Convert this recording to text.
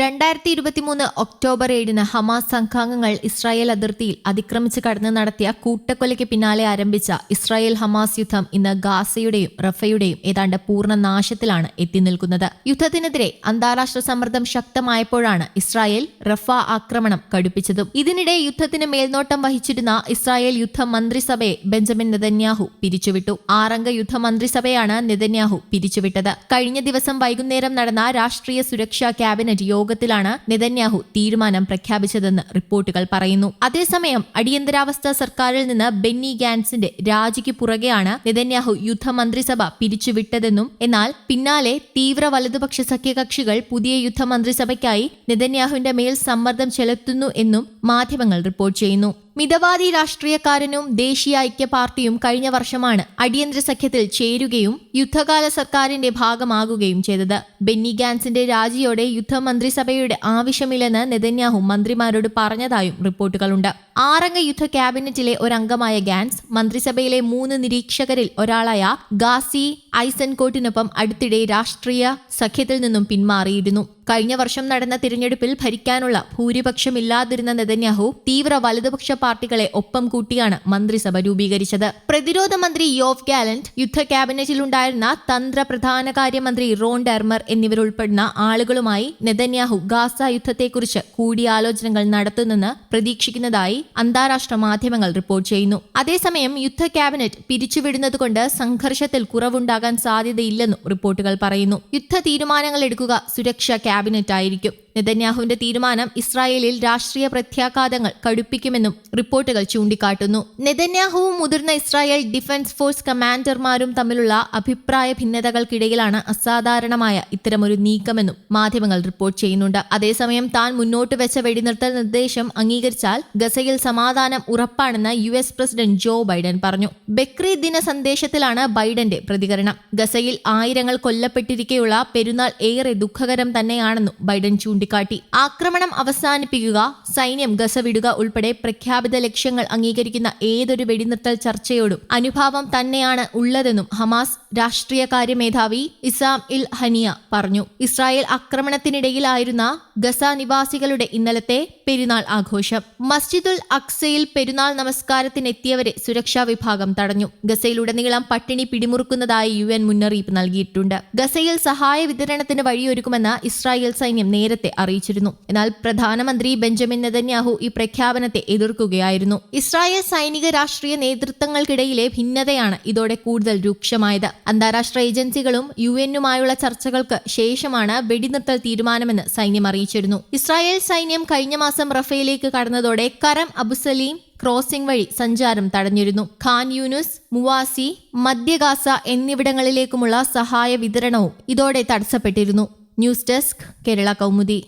രണ്ടായിരത്തി ഇരുപത്തിമൂന്ന് ഒക്ടോബർ ഏഴിന് ഹമാസ് സംഘാംഗങ്ങൾ ഇസ്രായേൽ അതിർത്തിയിൽ അതിക്രമിച്ച് കടന്നു നടത്തിയ കൂട്ടക്കൊലയ്ക്ക് പിന്നാലെ ആരംഭിച്ച ഇസ്രായേൽ ഹമാസ് യുദ്ധം ഇന്ന് ഗാസയുടെയും റഫയുടെയും ഏതാണ്ട് പൂർണ നാശത്തിലാണ് എത്തി നിൽക്കുന്നത്. യുദ്ധത്തിനെതിരെ അന്താരാഷ്ട്ര സമ്മർദ്ദം ശക്തമായപ്പോഴാണ് ഇസ്രായേൽ റഫ ആക്രമണം കടുപ്പിച്ചതും. ഇതിനിടെ യുദ്ധത്തിന് മേൽനോട്ടം വഹിച്ചിരുന്ന ഇസ്രായേൽ യുദ്ധ മന്ത്രിസഭയെ ബെഞ്ചമിൻ നെതന്യാഹു പിരിച്ചുവിട്ടു. ആറംഗ യുദ്ധ മന്ത്രിസഭയാണ് നെതന്യാഹു പിരിച്ചുവിട്ടത്. കഴിഞ്ഞ ദിവസം വൈകുന്നേരം നടന്ന രാഷ്ട്രീയ സുരക്ഷാ ക്യാബിനറ്റ് യോഗത്തിലാണ് നെതന്യാഹു തീരുമാനം പ്രഖ്യാപിച്ചതെന്ന് റിപ്പോർട്ടുകൾ പറയുന്നു. അതേസമയം അടിയന്തരാവസ്ഥ സർക്കാരിൽ നിന്ന് ബെന്നി ഗാൻസിന്റെ രാജിക്ക് പുറകെയാണ് നെതന്യാഹു യുദ്ധമന്ത്രിസഭ പിരിച്ചുവിട്ടതെന്നും എന്നാൽ പിന്നാലെ തീവ്ര വലതുപക്ഷ സഖ്യകക്ഷികൾ പുതിയ യുദ്ധമന്ത്രിസഭയ്ക്കായി നെതന്യാഹുവിന്റെ മേൽ സമ്മർദ്ദം ചെലുത്തുന്നു എന്നും മാധ്യമങ്ങൾ റിപ്പോർട്ട് ചെയ്യുന്നു. മിതവാദി രാഷ്ട്രീയക്കാരനും ദേശീയ ഐക്യ പാർട്ടിയും കഴിഞ്ഞ വർഷമാണ് അടിയന്തര സഖ്യത്തിൽ ചേരുകയും യുദ്ധകാല സർക്കാരിന്റെ ഭാഗമാകുകയും ചെയ്തത്. ബെന്നി ഗാൻസിന്റെ രാജിയോടെ യുദ്ധമന്ത്രിസഭയുടെ ആവശ്യമില്ലെന്ന് നെതന്യാഹു മന്ത്രിമാരോട് പറഞ്ഞതായും റിപ്പോർട്ടുകളുണ്ട്. ആറംഗ യുദ്ധ ക്യാബിനറ്റിലെ ഒരംഗമായ ഗാൻസ് മന്ത്രിസഭയിലെ മൂന്ന് നിരീക്ഷകരിൽ ഒരാളായ ഗാസി ഐസൻകോട്ടിനൊപ്പം അടുത്തിടെ രാഷ്ട്രീയ സഖ്യത്തിൽ നിന്നും പിന്മാറിയിരുന്നു. കഴിഞ്ഞ വർഷം നടന്ന തിരഞ്ഞെടുപ്പിൽ ഭരിക്കാനുള്ള ഭൂരിപക്ഷമില്ലാതിരുന്ന നെതന്യാഹു തീവ്ര വലതുപക്ഷ പാർട്ടികളെ ഒപ്പം കൂട്ടിയാണ് മന്ത്രിസഭ രൂപീകരിച്ചത്. പ്രതിരോധ മന്ത്രി യോഫ് ഗാലന്റ് യുദ്ധ ക്യാബിനറ്റിലുണ്ടായിരുന്ന തന്ത്ര പ്രധാന കാര്യമന്ത്രി റോൺ ഡെർമർ എന്നിവരുൾപ്പെടുന്ന ആളുകളുമായി നെതന്യാഹു ഗാസ യുദ്ധത്തെക്കുറിച്ച് കൂടിയാലോചനകൾ നടത്തുന്നെന്ന് പ്രതീക്ഷിക്കുന്നതായി അന്താരാഷ്ട്ര മാധ്യമങ്ങൾ റിപ്പോർട്ട് ചെയ്യുന്നു. അതേസമയം യുദ്ധ ക്യാബിനറ്റ് പിരിച്ചുവിടുന്നതുകൊണ്ട് സംഘർഷത്തിൽ കുറവുണ്ടാകാൻ സാധ്യതയില്ലെന്നും റിപ്പോർട്ടുകൾ പറയുന്നു. യുദ്ധ തീരുമാനങ്ങൾ എടുക്കുക സുരക്ഷാ ക്യാബിനറ്റ് ആയിരിക്കും നെതന്യാഹുവിന്റെ തീരുമാനം ഇസ്രായേലിൽ രാഷ്ട്രീയ പ്രത്യാഘാതങ്ങൾ കടുപ്പിക്കുമെന്നും റിപ്പോർട്ടുകൾ ചൂണ്ടിക്കാട്ടുന്നു. നെതന്യാഹുവും മുതിർന്ന ഇസ്രായേൽ ഡിഫൻസ് ഫോഴ്സ് കമാൻഡർമാരും തമ്മിലുള്ള അഭിപ്രായ ഭിന്നതകൾക്കിടയിലാണ് അസാധാരണമായ ഇത്തരമൊരു നീക്കമെന്നും മാധ്യമങ്ങൾ റിപ്പോർട്ട് ചെയ്യുന്നുണ്ട്. അതേസമയം താൻ മുന്നോട്ട് വെച്ച വെടിനിർത്തൽ നിർദ്ദേശം അംഗീകരിച്ചാൽ ഗസയിൽ സമാധാനം ഉറപ്പാണെന്ന് U S president Joe Biden പറഞ്ഞു. ബക്രീ ദിന സന്ദേശത്തിലാണ് ബൈഡന്റെ പ്രതികരണം. ഗസയിൽ ആയിരങ്ങൾ കൊല്ലപ്പെട്ടിരിക്കെയുള്ള പെരുന്നാൾ ഏറെ ദുഃഖകരം തന്നെയാണെന്നും ബൈഡൻ ചൂണ്ടിക്കാട്ടി ആക്രമണം അവസാനിപ്പിക്കുക സൈന്യം ഗസ വിടുക ഉൾപ്പെടെ പ്രഖ്യാപിത ലക്ഷ്യങ്ങൾ അംഗീകരിക്കുന്ന ഏതൊരു വെടിനിർത്തൽ ചർച്ചയോടും അനുഭാവം തന്നെയാണ് ഉള്ളതെന്നും ഹമാസ് രാഷ്ട്രീയകാര്യ മേധാവി ഇസാം ഇൽ ഹനിയ പറഞ്ഞു. ഇസ്രായേൽ ആക്രമണത്തിനിടയിലായിരുന്ന ഗസ നിവാസികളുടെ ഇന്നലത്തെ പെരുന്നാൾ ആഘോഷം. മസ്ജിദുൽ അക്സയിൽ പെരുന്നാൾ നമസ്കാരത്തിനെത്തിയവരെ സുരക്ഷാ വിഭാഗം തടഞ്ഞു. ഗസയിലുടനീളം പട്ടിണി പിടിമുറുക്കുന്നതായി യു എൻ മുന്നറിയിപ്പ് നൽകിയിട്ടുണ്ട്. ഗസയിൽ സഹായ വിതരണത്തിന് വഴിയൊരുക്കുമെന്ന് ഇസ്രായേൽ സൈന്യം നേരത്തെ അറിയിച്ചിരുന്നു. എന്നാൽ പ്രധാനമന്ത്രി ബെഞ്ചമിൻ നെതന്യാഹു ഈ പ്രഖ്യാപനത്തെ എതിർക്കുകയായിരുന്നു. ഇസ്രായേൽ സൈനിക രാഷ്ട്രീയ നേതൃത്വങ്ങൾക്കിടയിലെ ഭിന്നതയാണ് ഇതോടെ കൂടുതൽ രൂക്ഷമായത്. അന്താരാഷ്ട്ര ഏജൻസികളും യു എന്നുമായുള്ള ചർച്ചകൾക്ക് ശേഷമാണ് വെടിനിർത്തൽ തീരുമാനമെന്ന് സൈന്യം അറിയിച്ചിരുന്നു ഇസ്രായേൽ സൈന്യം കഴിഞ്ഞ മാസം റഫേലേക്ക് കടന്നതോടെ കരം അബുസലീം ക്രോസിംഗ് വഴി സഞ്ചാരം തടഞ്ഞിരുന്നു. ഖാൻ യൂനുസ് മുവാസി മധ്യഗാസ എന്നിവിടങ്ങളിലേക്കുമുള്ള സഹായ വിതരണവും ഇതോടെ തടസ്സപ്പെട്ടിരുന്നു. News desk Kerala Kaumudi.